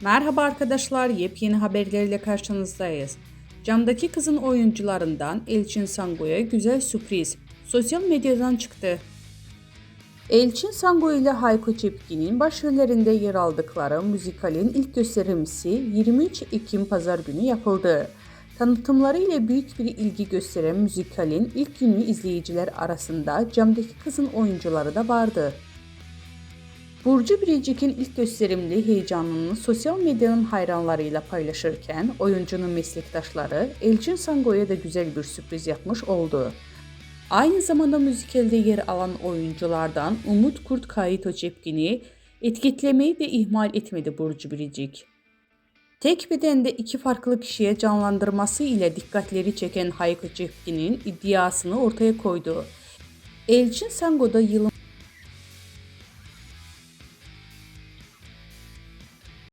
Merhaba arkadaşlar, yepyeni haberlerle karşınızdayız. Camdaki kızın oyuncularından Elçin Sango'ya güzel sürpriz. Sosyal medyadan çıktı. Elçin Sango ile Hayko Cepkin'in başrollerinde yer aldıkları müzikalin ilk gösterimsi 23 Ekim Pazar günü yapıldı. Tanıtımları ile büyük bir ilgi gösteren müzikalin ilk günü izleyiciler arasında camdaki kızın oyuncuları da vardı. Burcu Biricik'in ilk gösterimli heyecanını sosyal medyanın hayranlarıyla paylaşırken oyuncunun meslektaşları Elçin Sango'ya da güzel bir sürpriz yapmış oldu. Aynı zamanda müzikalde yer alan oyunculardan Umut Kurt Kayito Cepkin'i etiketlemeyi de ihmal etmedi Burcu Biricik. Tek bedende iki farklı kişiye canlandırması ile dikkatleri çeken Hayko Cepkin'in iddiasını ortaya koydu. Elçin Sango'da yılın